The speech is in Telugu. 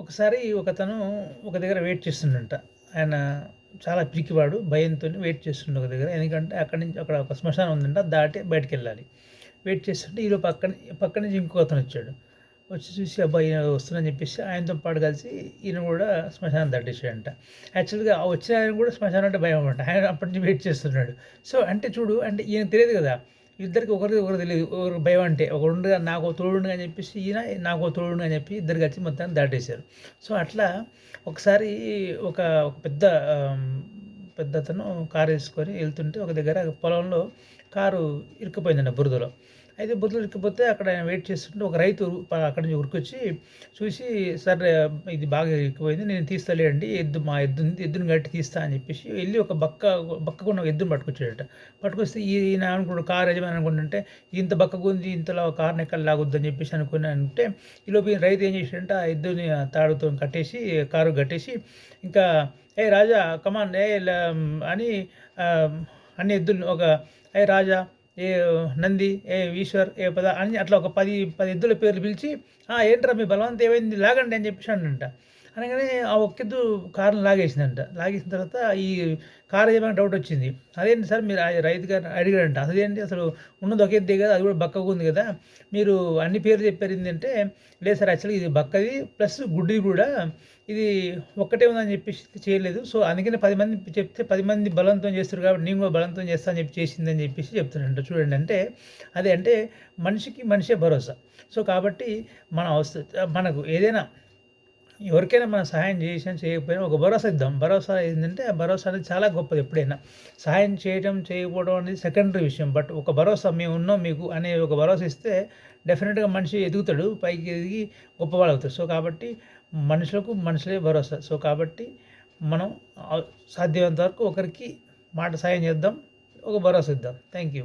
ఒకసారి ఒకతను ఒక దగ్గర వెయిట్ చేస్తుండంట. ఆయన చాలా పిరికివాడు భయంతో వెయిట్ చేస్తుండే ఒక దగ్గర. ఎందుకంటే అక్కడి నుంచి అక్కడ ఒక శ్మశానం ఉందంట దాటి బయటకు వెళ్ళాలి. వెయిట్ చేస్తుంటే ఈలో పక్కన పక్క నుంచి ఇంకో అతను వచ్చాడు. వచ్చి చూసి అబ్బాయి ఈయన వస్తుందని చెప్పేసి ఆయనతో పాటు కలిసి ఈయన కూడా శ్మశానం దాటేసాడంట యాక్చువల్గా వచ్చిన ఆయన కూడా శ్మశానం అంటే భయం అంట ఆయన అప్పటి నుంచి వెయిట్ చేస్తున్నాడు. సో అంటే చూడు అంటే ఈయన తెలియదు కదా ఇద్దరికి ఒకరికి ఒకరు తెలియదు ఒకరు భయం అంటే ఒకరు నాకు తోడుండు అని చెప్పేసి ఈయన నాకు తోడుండు అని చెప్పి ఇద్దరు కలిసి మొత్తాన్ని దాటేశారు. సో అట్లా ఒకసారి ఒక పెద్ద పెద్ద అతను కారు వేసుకొని వెళ్తుంటే ఒక దగ్గర పొలంలో కారు ఇరుక్కుపోయిందండి బురదలో. అయితే బుద్ధులు ఇరుక్కుపోతే అక్కడ ఆయన వెయిట్ చేస్తుంటే ఒక రైతు అక్కడ అక్కడి నుంచి ఉరికొచ్చి చూసి సార్ ఇది బాగా ఇరుక్కుపోయింది నేను తీస్తలేండి ఎద్దు మా ఎద్దు ఎద్దును ఎద్దుని గట్టి తీస్తా అని చెప్పేసి వెళ్ళి ఒక బక్క బక్కకున్న ఒక ఎద్దుని పట్టుకొచ్చాడట. పట్టుకొస్తే ఈయన అనుకుంటు కారు యజమాని అనుకుంటుంటే ఇంత బక్కగా ఉంది ఇంతలో కారుని ఎక్కడ లాగొద్దని చెప్పేసి అనుకుని అంటే ఈలోపు రైతు ఏం చేశాడంటే ఆ ఎద్దుని తాడుతో కట్టేసి కారు కట్టేసి ఇంకా ఏ రాజా కమాన్ ఏ అని అన్ని ఎద్దులు ఒక ఏ రాజా ఏ నంది ఏ ఈశ్వర్ ఏ పద అని అట్లా ఒక పది పది ఎద్దుల పేర్లు పిలిచి ఏంట్రా మీ బలవంతం ఏమైంది? లాగండి అని చెప్పేసి అంట అనగానే ఆ ఒక్కెద్దు కారుని లాగేసిందంట. లాగేసిన తర్వాత ఈ కారు ఏమైనా డౌట్ వచ్చింది. అదేంటి సార్ మీరు రైతు గారు అడిగాడంట. అదేంటి అసలు ఉన్నది ఒక ఎద్దే కదా అది కూడా బక్కగా ఉంది కదా. మీరు అన్ని పేర్లు చెప్పారు ఏంటంటే లేదు సార్ యాక్చువల్గా ఇది బక్కది ప్లస్ గుడ్డి కూడా ఇది ఒక్కటే ఉందని చెప్పేసి చేయలేదు. సో అందుకనే పది మంది చెప్తే పది మంది బలంతో చేస్తారు కాబట్టి నేను కూడా బలంతో చేస్తా అని చెప్పి చేసిందని చెప్పేసి చెప్తున్నాడు చూడండి అంటే అదే అంటే మనిషికి మనిషే భరోసా. సో కాబట్టి మన అవసరం మనకు ఏదైనా ఎవరికైనా మనం సహాయం చేసినా చేయకపోయినా ఒక భరోసా ఇద్దాం. భరోసా ఏంటంటే ఆ భరోసా అనేది చాలా గొప్పది ఎప్పుడైనా. సహాయం చేయడం చేయకపోవడం అనేది సెకండరీ విషయం. బట్ ఒక భరోసా మేము ఉన్నాం మీకు అనే ఒక భరోసా ఇస్తే డెఫినెట్గా మనిషి ఎదుగుతాడు పైకి ఎదిగి గొప్పవాళ్ళు అవుతాడు. సో కాబట్టి మనుషులకు మనుషులే భరోసా. సో కాబట్టి మనం సాధ్యమైనంత వరకు ఒకరికి మాట సాయం చేద్దాం ఒక భరోసా ఇద్దాం. Thank you